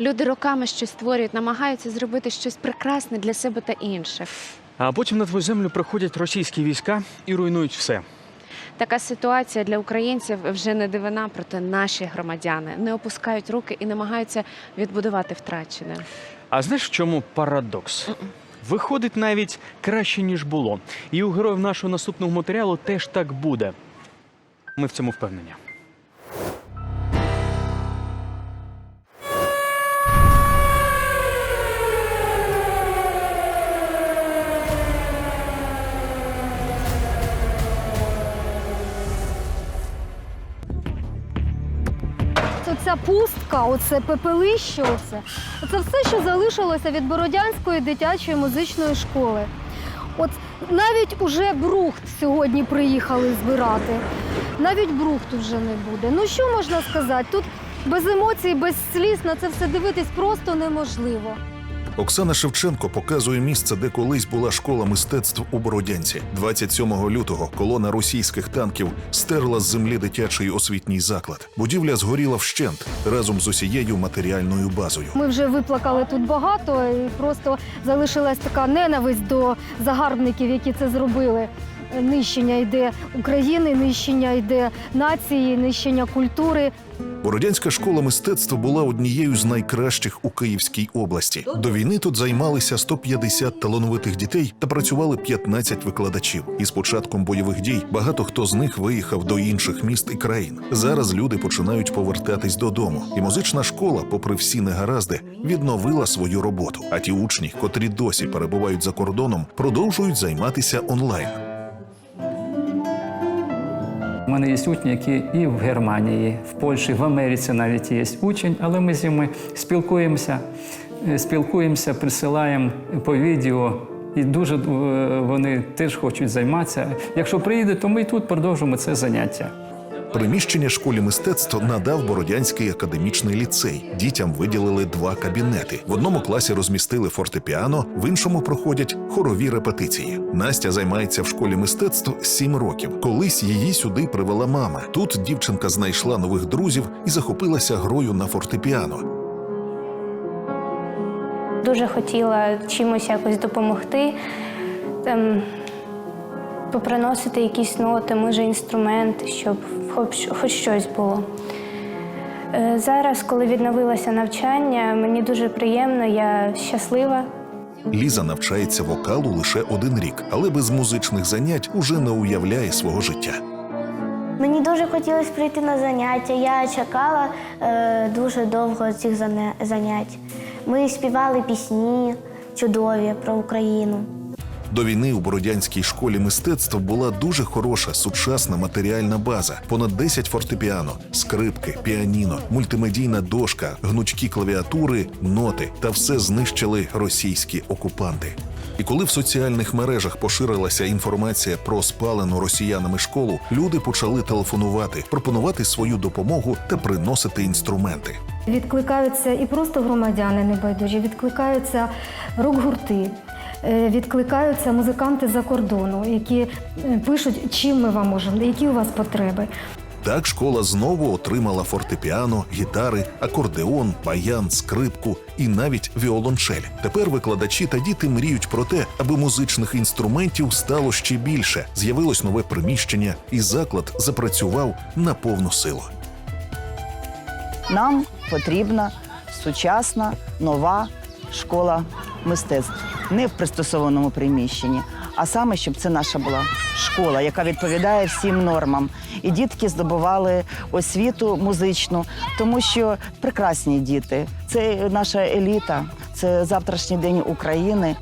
Люди роками щось створюють, намагаються зробити щось прекрасне для себе та інших. А потім на твою землю приходять російські війська і руйнують все. Така ситуація для українців вже не дивина, проте наші громадяни не опускають руки і намагаються відбудувати втрачене. А знаєш, в чому парадокс? Виходить навіть краще, ніж було. І у героїв нашого наступного матеріалу теж так буде. Ми в цьому впевнені. Це ця пустка, оце пепелище, оце. Це все, що залишилося від Бородянської дитячої музичної школи. От навіть уже брухт сьогодні приїхали збирати. Навіть брухту вже не буде. Ну що можна сказати? Тут без емоцій, без сліз на це все дивитись просто неможливо. Оксана Шевченко показує місце, де колись була школа мистецтв у Бородянці. 27 лютого колона російських танків стерла з землі дитячий освітній заклад. Будівля згоріла вщент разом з усією матеріальною базою. Ми вже виплакали тут багато, і просто залишилась така ненависть до загарбників, які це зробили. Нищення йде України, нищення йде нації, нищення культури. Бородянська школа мистецтв була однією з найкращих у Київській області. До війни тут займалися 150 талановитих дітей та працювали 15 викладачів. І з початком бойових дій багато хто з них виїхав до інших міст і країн. Зараз люди починають повертатись додому, і музична школа, попри всі негаразди, відновила свою роботу. А ті учні, котрі досі перебувають за кордоном, продовжують займатися онлайн. У мене є учні, які і в Германії, в Польщі, в Америці навіть є учень, але ми з ними спілкуємося, е, спілкуємося, присилаємо по відео. І дуже е, вони теж хочуть займатися. Якщо приїде, то ми і тут продовжимо це заняття. Приміщення школі мистецтв надав Бородянський академічний ліцей. Дітям виділили два кабінети. В одному класі розмістили фортепіано, в іншому проходять хорові репетиції. Настя займається в школі мистецтв сім років. Колись її сюди привела мама. Тут дівчинка знайшла нових друзів і захопилася грою на фортепіано. Дуже хотіла чимось якось допомогти, там, поприносити якісь ноти, може інструмент, щоб хоч, хоч щось було. Е, Зараз, коли відновилося навчання, мені дуже приємно, я щаслива. Ліза навчається вокалу лише один рік, але без музичних занять уже не уявляє свого життя. Мені дуже хотілося прийти на заняття. Я чекала е, дуже довго цих занять. Ми співали пісні чудові про Україну. До війни у Бородянській школі мистецтв була дуже хороша сучасна матеріальна база: понад 10 фортепіано, скрипки, піаніно, мультимедійна дошка, гнучкі клавіатури, ноти та все знищили російські окупанти. І коли в соціальних мережах поширилася інформація про спалену росіянами школу, люди почали телефонувати, пропонувати свою допомогу та приносити інструменти. Відкликаються і просто громадяни небайдужі, відкликаються рок-гурти, відкликаються музиканти за кордону, які е, пишуть, чим ми вам можемо, які у вас потреби. Так школа знову отримала фортепіано, гітари, акордеон, баян, скрипку і навіть віолончель. Тепер викладачі та діти мріють про те, аби музичних інструментів стало ще більше. З'явилось нове приміщення, і заклад запрацював на повну силу. Нам потрібна сучасна нова школа мистецтв не в пристосованому приміщенні, а саме, щоб це наша була школа, яка відповідає всім нормам. І дітки здобували освіту музичну, тому що прекрасні діти це наша еліта, це завтрашній день України.